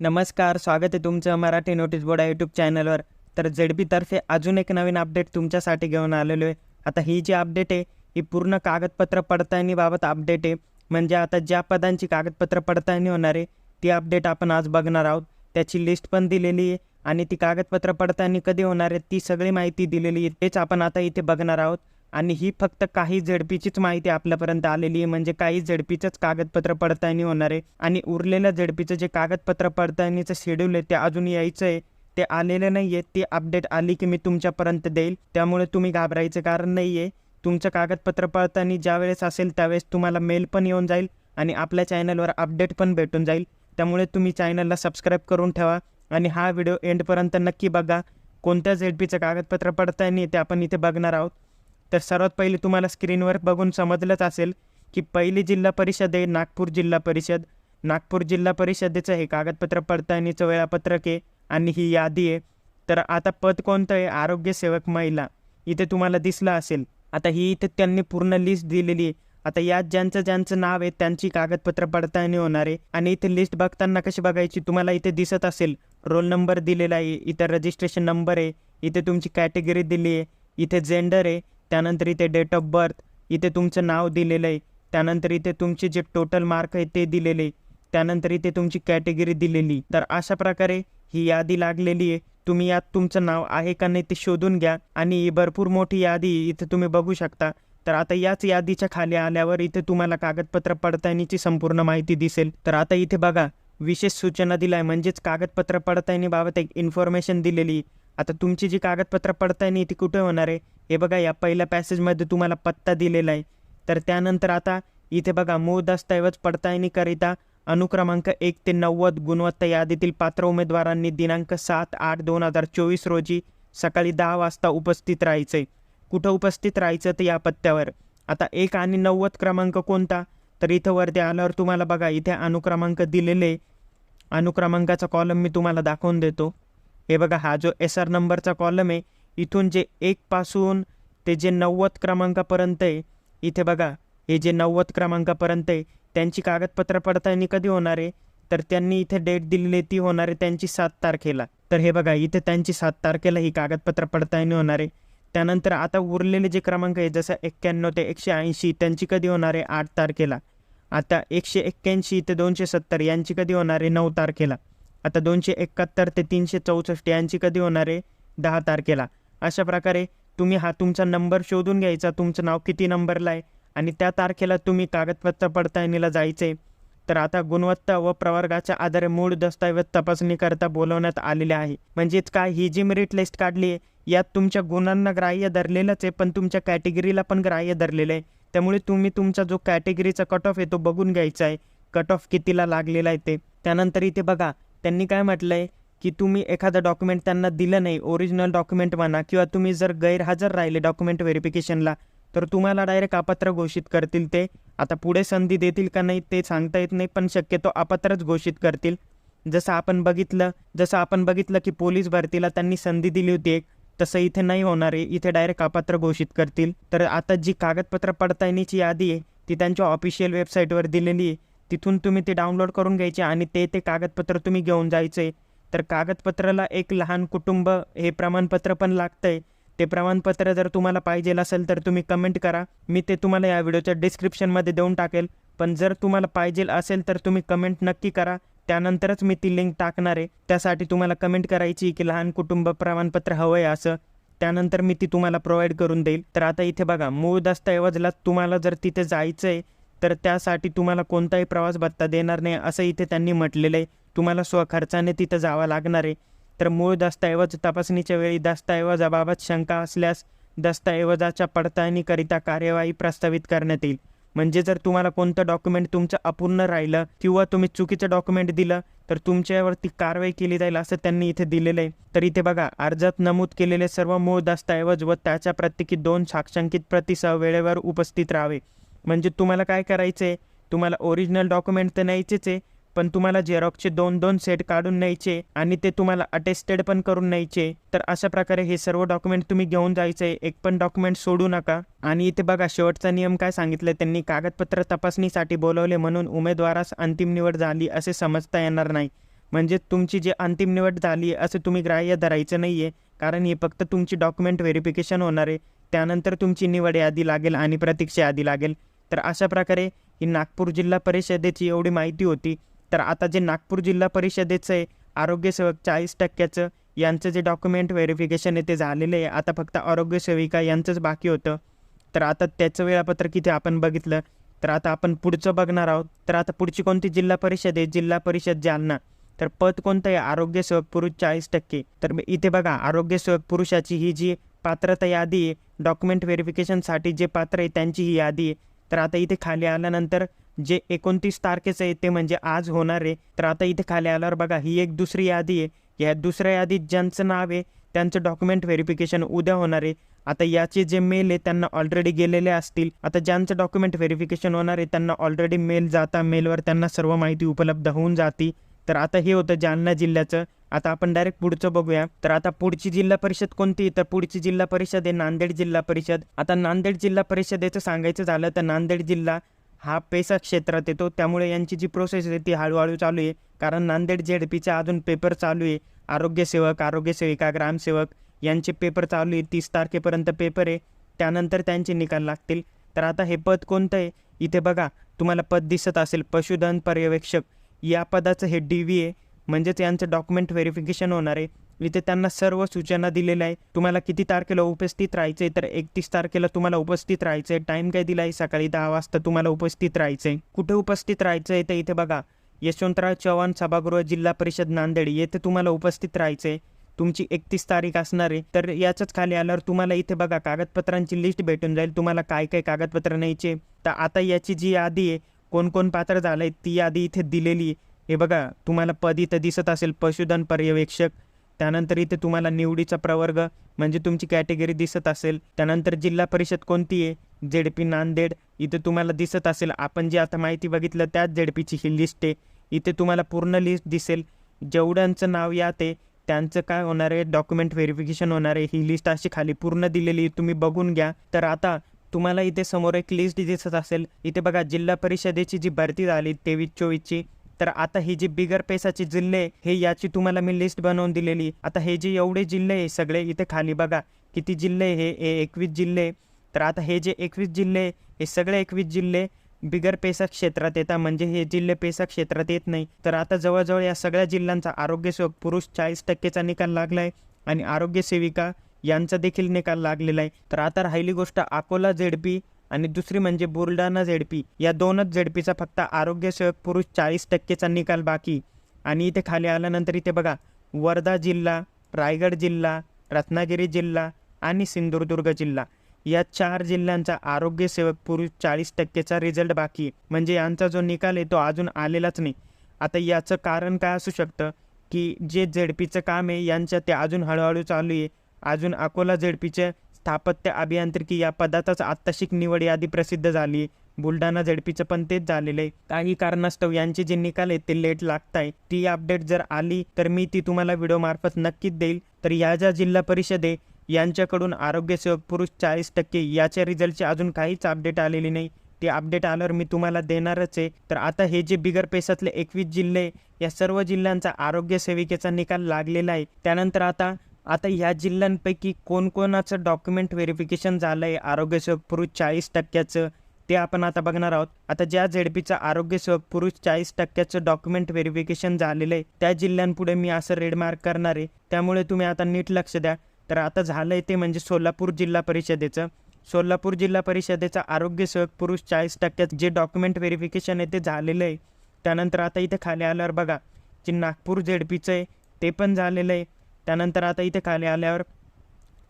नमस्कार स्वागत आहे तुमचं मराठी नोटीस बोर्ड यूट्यूब चॅनलवर. तर झेडपीतर्फे अजून एक नवीन अपडेट तुमच्यासाठी घेऊन आलेलो आहे. आता ही जी अपडेट आहे ही पूर्ण कागदपत्र पडताळणीबाबत अपडेट आहे. म्हणजे आता ज्या पदांची कागदपत्र पडताळणी होणार आहे ती अपडेट आपण आज बघणार आहोत. त्याची लिस्ट पण दिलेली आहे आणि ती कागदपत्र पडताळणी कधी होणार आहे ती सगळी माहिती दिलेली आहे. तेच आपण आता इथे बघणार आहोत. आणि ही फक्त काही झडपीचीच माहिती आपल्यापर्यंत आलेली आहे. म्हणजे काही झडपीचंच कागदपत्र पडताळणी होणार आहे. आणि उरलेल्या झडपीचं जे कागदपत्र पडताळणीचं शेड्यूल आहे ते अजून यायचं आहे. ते आलेलं नाही आहे. ती अपडेट आली की मी तुमच्यापर्यंत देईल. त्यामुळे तुम्ही घाबरायचं कारण नाही आहे. तुमचं कागदपत्र पडताळणी ज्यावेळेस असेल त्यावेळेस तुम्हाला मेल पण येऊन जाईल आणि आपल्या चॅनलवर अपडेट पण भेटून जाईल. त्यामुळे तुम्ही चॅनलला सबस्क्राईब करून ठेवा आणि हा व्हिडिओ एंडपर्यंत नक्की बघा. कोणत्या झेडपीचं कागदपत्र पडताळणी आहे ते आपण इथे बघणार आहोत. तर सर्वात पहिले तुम्हाला स्क्रीनवर बघून समजलंच असेल की पहिली जिल्हा परिषद आहे नागपूर जिल्हा परिषद. नागपूर जिल्हा परिषदेचं हे कागदपत्र पडताळणीचं वेळापत्रक आहे आणि ही यादी आहे. तर आता पद कोणतं आहे? आरोग्य सेवक महिला. इथे तुम्हाला दिसलं असेल. आता ही इथे त्यांनी पूर्ण लिस्ट दिलेली आहे. आता यात ज्यांचं ज्यांचं नाव आहे त्यांची कागदपत्र पडताळणी होणार आहे. आणि इथे लिस्ट बघताना कशी बघायची? तुम्हाला इथे दिसत असेल. रोल नंबर दिलेला आहे. इथे रजिस्ट्रेशन नंबर आहे. इथे तुमची कॅटेगरी दिली आहे. इथे जेंडर आहे. त्यानंतर इथे डेट ऑफ बर्थ इथे तुमचं नाव दिलेलं आहे. त्यानंतर इथे तुमचे जे टोटल मार्क आहे ते दिलेले त्यानंतर इथे तुमची कॅटेगरी दिलेली तर अशा प्रकारे ही यादी लागलेली आहे. तुम्ही यात तुमचं नाव आहे का नाही ते शोधून घ्या आणि ही भरपूर मोठी यादी इथे तुम्ही बघू शकता. तर आता याच यादीच्या खाली आल्यावर इथे तुम्हाला कागदपत्र पडताळणीची संपूर्ण माहिती दिसेल. तर आता इथे बघा विशेष सूचना दिलाय. म्हणजेच कागदपत्र पडताळणीबाबत एक इन्फॉर्मेशन दिलेली आता तुमची जी कागदपत्र पडताळणी ती कुठे होणार आहे? हे बघा या पहिल्या पॅसेजमध्ये तुम्हाला पत्ता दिलेला आहे. तर त्यानंतर आता इथे बघा मूळ दस्तऐवज पडताळणीकरिता अनुक्रमांक एक ते नव्वद गुणवत्ता यादीतील पात्र उमेदवारांनी दिनांक सात आठ दोन हजार चोवीस रोजी सकाळी दहा वाजता उपस्थित राहायचंय. कुठं उपस्थित राहायचं तर या पत्त्यावर? आता एक आणि नव्वद क्रमांक कोणता? तर इथं वरती आल्यावर तुम्हाला बघा इथे अनुक्रमांक दिलेले अनुक्रमांकाचा कॉलम मी तुम्हाला दाखवून देतो. हे बघा हा जो एस आर नंबरचा कॉलम आहे इथून जे एकपासून ते जे नव्वद क्रमांकापर्यंत आहे इथे बघा हे जे नव्वद क्रमांकापर्यंत आहे त्यांची कागदपत्र पडताळणी कधी होणार आहे? तर त्यांनी इथे डेट दिलेली ती होणार आहे त्यांची सात तारखेला. तर हे बघा इथे त्यांची सात तारखेला ही कागदपत्र पडताळणी होणार आहे. त्यानंतर आता उरलेले जे क्रमांक आहे जसं एक्क्याण्णव ते एकशे ऐंशी त्यांची कधी होणार आहे? आठ तारखेला. आता एकशे एक्क्याऐंशी ते दोनशे सत्तर यांची कधी होणार आहे? नऊ तारखेला. आता दोनशे एकाहत्तर ते तीनशे चौसष्ट यांची कधी होणार आहे? दहा तारखेला. अशा प्रकारे तुम्ही हा तुमचा नंबर शोधून घ्यायचा. तुमचं नाव किती नंबरला आहे? आणि त्या तारखेला तुम्ही कागदपत्र पडताळणीला जायचे. तर आता गुणवत्ता व प्रवर्गाच्या आधारे मूळ दस्तऐवज तपासणीकरता बोलवण्यात आलेले आहे. म्हणजेच काय? ही जी मेरिट लिस्ट काढली आहे यात तुमच्या गुणांना ग्राह्य धरलेलंच आहे पण तुमच्या कॅटेगरीला पण ग्राह्य धरलेलं आहे. त्यामुळे तुम्ही तुमचा जो कॅटेगरीचा कट ऑफ आहे तो बघून घ्यायचा आहे. कट ऑफ कितीला लागलेला आहे ते. त्यानंतर इथे बघा. त्यांनी काय म्हटलं आहे की तुम्ही एखादं डॉक्युमेंट त्यांना दिलं नाही ओरिजिनल डॉक्युमेंट म्हणा किंवा तुम्ही जर गैरहजर राहिले डॉक्युमेंट व्हेरिफिकेशनला तर तुम्हाला डायरेक्ट अपात्र घोषित करतील ते. आता पुढे संधी देतील का नाही ते सांगता येत नाही पण शक्यतो अपात्रच घोषित करतील. जसं आपण बघितलं जसं आपण बघितलं की पोलीस भरतीला त्यांनी संधी दिली होती एक तसं इथे नाही होणार आहे. इथे डायरेक्ट अपात्र घोषित करतील. तर आता जी कागदपत्र पडताळणीची यादी आहे ती त्यांच्या ऑफिशियल वेबसाईटवर दिलेली आहे. तिथून तुम्ही ते डाउनलोड करून घ्यायचे आणि ते ते कागदपत्र तुम्ही घेऊन जायचे. तर कागदपत्राला एक लहान कुटुंब हे प्रमाणपत्र पण लागतंय. ते प्रमाणपत्र जर तुम्हाला पाहिजे असेल तर तुम्ही कमेंट करा. मी ते तुम्हाला या व्हिडिओच्या डिस्क्रिप्शनमध्ये देऊन टाकेल. पण जर तुम्हाला पाहिजे असेल तर तुम्ही कमेंट नक्की करा. त्यानंतरच मी ती लिंक टाकणार आहे. त्यासाठी तुम्हाला कमेंट करायची की लहान कुटुंब प्रमाणपत्र हवं आहे असं. त्यानंतर मी ती तुम्हाला प्रोव्हाइड करून देईल. तर आता इथे बघा मूळ दस्तऐवजला तुम्हाला जर तिथे जायचं आहे तर त्यासाठी तुम्हाला कोणताही प्रवास भत्ता देणार नाही असं इथे त्यांनी म्हटलेलं आहे. तुम्हाला स्वखर्चाने तिथं जावं लागणार आहे. तर मूळ दस्तऐवज तपासणीच्या वेळी दस्तऐवजाबाबत शंका असल्यास दस्तऐवजाच्या पडताळणीकरिता कार्यवाही प्रस्तावित करण्यात येईल. म्हणजे जर तुम्हाला कोणतं डॉक्युमेंट तुमचं अपूर्ण राहिलं किंवा तुम्ही चुकीचं डॉक्युमेंट दिलं तर तुमच्यावरती कारवाई केली जाईल असं त्यांनी इथे दिलेलं आहे. तर इथे बघा अर्जात नमूद केलेले सर्व मूळ दस्तऐवज व त्याच्या प्रत्येकी दोन साक्षांकित प्रतिसह वेळेवर उपस्थित राहावे. म्हणजे तुम्हाला काय करायचं आहे तुम्हाला ओरिजिनल डॉक्युमेंट तर न्यायचेच आहे पण तुम्हाला झेरॉक्सचे दोन दोन सेट काढून न्यायचे आणि ते तुम्हाला अटेस्टेड पण करून न्यायचे. तर अशा प्रकारे हे सर्व डॉक्युमेंट तुम्ही घेऊन जायचे एक पण डॉक्युमेंट सोडू नका. आणि इथे बघा शेवटचा नियम काय सांगितलं त्यांनी कागदपत्र तपासणीसाठी बोलवले म्हणून उमेदवारास अंतिम निवड झाली असे समजता येणार नाही. म्हणजे तुमची जी अंतिम निवड झाली असं तुम्ही ग्राह्य धरायचं नाही आहे कारण हे फक्त तुमची डॉक्युमेंट व्हेरिफिकेशन होणार आहे. त्यानंतर तुमची निवड यादी लागेल आणि प्रतीक्षा यादी लागेल. तर अशा प्रकारे ही नागपूर जिल्हा परिषदेची एवढी माहिती होती. तर आता जे नागपूर जिल्हा परिषदेचं आहे आरोग्यसेवक चाळीस टक्क्याचं यांचं जे डॉक्युमेंट व्हेरिफिकेशन आहे ते झालेलं आहे. आता फक्त आरोग्यसेविका यांचंच बाकी होतं. तर आता त्याचं वेळापत्रक इथे आपण बघितलं. तर आता आपण पुढचं बघणार आहोत. तर आता पुढची कोणती जिल्हा परिषद आहे? जिल्हा परिषद जालना. तर पद कोणतं आहे? आरोग्यसेवक पुरुष चाळीस टक्के. तर इथे बघा आरोग्यसेवक पुरुषाची ही जी पात्रता यादी आहे डॉक्युमेंट व्हेरिफिकेशनसाठी जे पात्र आहे त्यांची ही यादी. आहे तर आता इथे खाली आल्यानंतर जे एकोणतीस तारखेचं आहे ते म्हणजे आज होणार आहे. तर आता इथे खाली आल्यावर बघा ही एक दुसरी यादी आहे. या दुसऱ्या यादीत ज्यांचं नाव आहे त्यांचं डॉक्युमेंट व्हेरिफिकेशन उद्या होणार आहे. आता याचे जे मेल आहे त्यांना ऑलरेडी गेलेले असतील. आता ज्यांचं डॉक्युमेंट व्हेरिफिकेशन होणार आहे त्यांना ऑलरेडी मेल जाता मेलवर त्यांना सर्व माहिती उपलब्ध होऊन जाती. तर आता हे होतं जालना जिल्ह्याचं. आता आपण डायरेक्ट पुढचं बघूया. तर आता पुढची जिल्हा परिषद कोणती? तर पुढची जिल्हा परिषद आहे नांदेड जिल्हा परिषद. आता नांदेड जिल्हा परिषदेचं सांगायचं झालं तर नांदेड जिल्हा हा पेसा क्षेत्रात येतो. त्यामुळे यांची जी प्रोसेस आहे ती हळूहळू चालू आहे. कारण नांदेड झेडपीचा अजून पेपर चालू आहे. आरोग्यसेवक आरोग्यसेविका ग्रामसेवक यांचे पेपर चालू आहे. तीस तारखेपर्यंत पेपर आहे. त्यानंतर त्यांचे निकाल लागतील. तर आता हे पद कोणतं आहे? इथे बघा तुम्हाला पद दिसत असेल. पशुधन पर्यवेक्षक. या पदाचं हे डी व्ही आहे म्हणजेच यांचं डॉक्युमेंट व्हेरिफिकेशन होणार आहे. इथे त्यांना सर्व सूचना दिलेल्या आहे तुम्हाला किती तारखेला उपस्थित राहायचं आहे तर एकतीस तारखेला तुम्हाला उपस्थित राहायचं आहे टाईम काय दिला आहे? सकाळी दहा वाजता तुम्हाला उपस्थित राहायचं आहे कुठे उपस्थित राहायचं आहे तर इथे बघा. यशवंतराव चव्हाण सभागृह जिल्हा परिषद नांदेड. येथे तुम्हाला उपस्थित राहायचं आहे तुमची एकतीस तारीख असणार आहे. तर याच्याच खाली आल्यावर तुम्हाला इथे बघा. कागदपत्रांची लिस्ट भेटून जाईल. तुम्हाला काय काय कागदपत्र न्यायचे? तर आता याची जी यादी आहे कोण कोण पात्र झालं आहे ती यादी इथे दिलेली हे बघा तुम्हाला पद इथं दिसत असेल पशुधन पर्यवेक्षक. त्यानंतर इथे तुम्हाला निवडीचा प्रवर्ग म्हणजे तुमची कॅटेगरी दिसत असेल. त्यानंतर जिल्हा परिषद कोणती आहे? जेडपी नांदेड. इथे तुम्हाला दिसत असेल आपण जी आता माहिती बघितलं त्याच जेडपीची ही लिस्ट आहे. इथे तुम्हाला पूर्ण लिस्ट दिसेल. जेवढ्यांचं नाव यात आहे त्यांचं काय होणार आहे? डॉक्युमेंट व्हेरिफिकेशन होणार आहे. ही लिस्ट अशी खाली पूर्ण दिलेली तुम्ही बघून घ्या. तर आता तुम्हाला इथे समोर एक लिस्ट दिसत असेल. इथे बघा जिल्हा परिषदेची जी भरती झाली तेवीस चोवीसची तर आता ही जी बिगर पेसाची जिल्हे हे याची तुम्हाला मी लिस्ट बनवून दिलेली आता हे जे एवढे जिल्हे आहे सगळे इथे खाली बघा किती जिल्हे हे एकवीस जिल्हे तर आता हे जे एकवीस जिल्हे हे सगळे एकवीस जिल्हे बिगर पेसा क्षेत्रात येतात. म्हणजे हे जिल्हे पेसा क्षेत्रात येत नाही. तर आता जवळजवळ या सगळ्या जिल्ह्यांचा आरोग्यसेवक पुरुष चाळीस टक्केचा निकाल लागला आहे आणि आरोग्य सेविका यांचा देखील निकाल लागलेला आहे. तर आता राहिली गोष्ट अकोला झेडपी आणि दुसरी म्हणजे बुलढाणा झेडपी या दोनच झेडपीचा फक्त आरोग्यसेवक पुरुष चाळीस टक्केचा निकाल बाकी. आणि इथे खाली आल्यानंतर इथे बघा वर्धा जिल्हा रायगड जिल्हा रत्नागिरी जिल्हा आणि सिंधुदुर्ग जिल्हा. या चार जिल्ह्यांचा आरोग्यसेवक पुरुष चाळीस टक्केचा रिझल्ट बाकी आहे. म्हणजे यांचा जो निकाल आहे तो अजून आलेलाच नाही. आता याचं कारण काय असू शकतं? की जे झेडपीचं काम आहे यांचं ते अजून हळूहळू चालू आहे. अजून अकोला झेडपीच्या स्थापत्य अभियांत्रिकी या पदाचाच आत्ताशिक निवड यादी प्रसिद्ध झाली. बुलढाणा झेडपीचं पण तेच झालेलं आहे. काही कारणास्तव यांचे जे निकाल आहेत ते लेट लागत आहे ती अपडेट जर आली तर मी ती तुम्हाला व्हिडिओ मार्फत नक्कीच देईल. तर या ज्या जिल्हा परिषदे यांच्याकडून आरोग्यसेवक पुरुष चाळीस टक्के याच्या रिझल्टची अजून काहीच अपडेट आलेली नाही. ते अपडेट आल्यावर मी तुम्हाला देणारच आहे. तर आता हे जे बिगर पेसातले एकवीस जिल्हे या सर्व जिल्ह्यांचा आरोग्य सेविकेचा निकाल लागलेला आहे. त्यानंतर आता आता ह्या जिल्ह्यांपैकी कोणकोणाचं डॉक्युमेंट व्हेरिफिकेशन झालं आहे आरोग्यसेवक पुरुष चाळीस टक्क्याचं ते आपण आता बघणार आहोत. आता ज्या झेडपीचं आरोग्यसेवक पुरुष चाळीस टक्क्याचं डॉक्युमेंट व्हेरिफिकेशन झालेलं आहे त्या जिल्ह्यांपुढे मी असं रेड मार्क करणार आहे. त्यामुळे तुम्ही आता नीट लक्ष द्या. तर आता झालं आहे ते म्हणजे सोलापूर जिल्हा परिषदेचं. सोलापूर जिल्हा परिषदेचा आरोग्यसेवक पुरुष चाळीस टक्क्यात जे डॉक्युमेंट व्हेरिफिकेशन आहे ते झालेलं आहे. त्यानंतर आता इथे खाली आल्यावर बघा जे नागपूर झेडपीचं आहे ते पण झालेलं आहे. त्यानंतर आता इथे खाली आल्यावर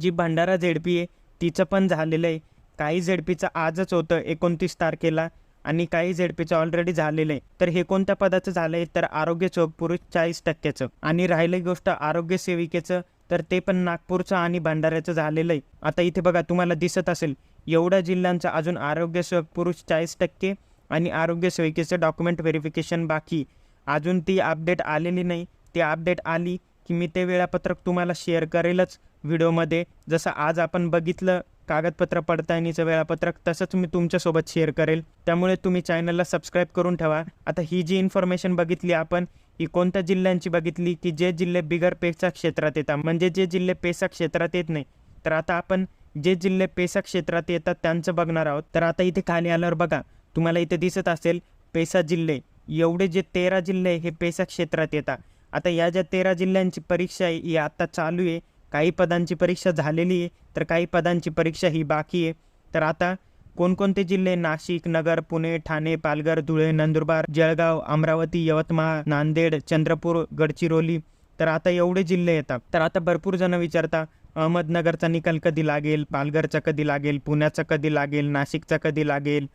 जी भंडारा झेडपी आहे तिचं पण झालेलं आहे. काही झेडपीचं आजच होतं एकोणतीस तारखेला आणि काही झेडपीचं ऑलरेडी झालेलं आहे. तर हे कोणत्या पदाचं झालं आहे? तर आरोग्य चौक पुरुष चाळीस टक्क्याचं. आणि राहिली गोष्ट आरोग्य सेविकेचं तर ते पण नागपूरचं आणि भंडाऱ्याचं झालेलं आहे. आता इथे बघा तुम्हाला दिसत असेल एवढ्या जिल्ह्यांचं अजून आरोग्य सेवक पुरुष चाळीस टक्के आणि आरोग्य सेविकेचं डॉक्युमेंट व्हेरिफिकेशन बाकी. अजून ती अपडेट आलेली नाही. ती अपडेट आली की मी ते वेळापत्रक तुम्हाला शेअर करेलच व्हिडिओमध्ये. जसं आज आपण बघितलं कागदपत्र पडताळणीचं वेळापत्रक तसंच मी तुमच्यासोबत शेअर करेल. त्यामुळे तुम्ही चॅनलला सबस्क्राईब करून ठेवा. आता ही जी इन्फॉर्मेशन बघितली आपण ही कोणत्या जिल्ह्यांची बघितली की जे जिल्हे बिगर पेसा क्षेत्रात येतात? म्हणजे जे जिल्हे पेसा क्षेत्रात येत नाही. तर आता आपण जे जिल्हे पेसा क्षेत्रात येतात त्यांचं बघणार आहोत. तर आता इथे खाली आल्यावर बघा तुम्हाला इथे दिसत असेल पेसा जिल्हे. एवढे जे तेरा जिल्हे हे पेसा क्षेत्रात येतात. आता या ज्या तेरा जिल्ह्यांची परीक्षा आहे ही आत्ता चालू आहे. काही पदांची परीक्षा झालेली आहे तर काही पदांची परीक्षा ही बाकी आहे. तर आता कोणकोणते जिल्हे? नाशिक नगर पुणे ठाणे पालघर धुळे नंदुरबार जळगाव अमरावती यवतमाळ नांदेड चंद्रपूर गडचिरोली. तर आता एवढे जिल्हे येतात. तर आता भरपूर जण विचारता अहमदनगरचा निकाल कधी लागेल? पालघरचा कधी लागेल? पुण्याचा कधी लागेल? नाशिकचा कधी लागेल?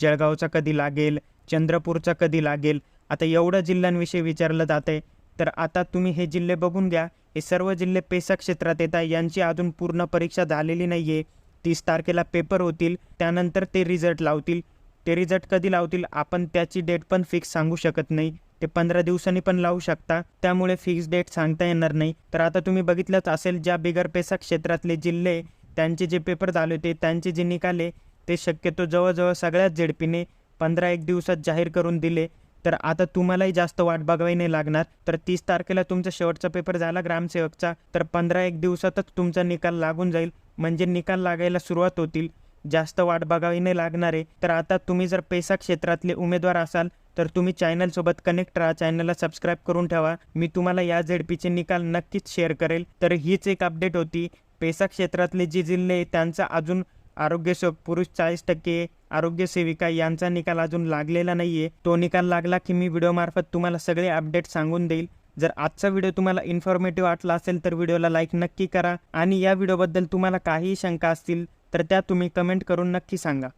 जळगावचा कधी लागेल? चंद्रपूरचा कधी लागेल? आता एवढ्या जिल्ह्यांविषयी विचारलं जाते तर आता तुम्ही हे जिल्हे बघून घ्या. हे सर्व जिल्हे पेसा क्षेत्रात येतात. यांची अजून पूर्ण परीक्षा झालेली नाही आहे तीस तारखेला पेपर होतील. त्यानंतर ते रिझल्ट लावतील. ते रिझल्ट कधी लावतील आपण त्याची डेट पण फिक्स सांगू शकत नाही. ते पंधरा दिवसांनी पण लावू शकता. त्यामुळे फिक्स डेट सांगता येणार नाही. तर आता तुम्ही बघितलंच असेल ज्या बिगर पेसा क्षेत्रातले जिल्हे त्यांचे जे पेपर झाले होते त्यांचे जे निकाले ते शक्यतो जवळजवळ सगळ्याच झेडपीने पंधरा एक दिवसात जाहीर करून दिले. तर आता तुम्हालाही जास्त वाट बघावी नाही लागणार. तर तीस तारखेला तुमचा शेवटचा पेपर झाला ग्रामसेवकचा. तर पंधरा एक दिवसातच तुमचा निकाल लागून जाईल. म्हणजे निकाल लागायला सुरुवात होतील. जास्त वाट बघावी नाही लागणार आहे. तर आता तुम्ही जर पैसा क्षेत्रातले उमेदवार असाल तर तुम्ही चॅनलसोबत कनेक्ट राहा. चॅनलला सबस्क्राईब करून ठेवा. मी तुम्हाला या झेडपीचे निकाल नक्कीच शेअर करेल. तर हीच एक अपडेट होती. पेसा क्षेत्रातले जे जिल्हे त्यांचा अजून आरोग्यसेवक पुरुष चाळीस टक्के आरोग्य सेविका यांचा निकाल अजून लागलेला नाहीये. तो निकाल लागला की मी व्हिडिओमार्फत तुम्हाला सगळे अपडेट सांगून देईल. जर आजचा व्हिडिओ तुम्हाला इन्फॉर्मेटिव्ह वाटला असेल तर व्हिडिओला लाईक नक्की करा आणि या व्हिडिओबद्दल तुम्हाला काहीही शंका असतील तर त्या तुम्ही कमेंट करून नक्की सांगा.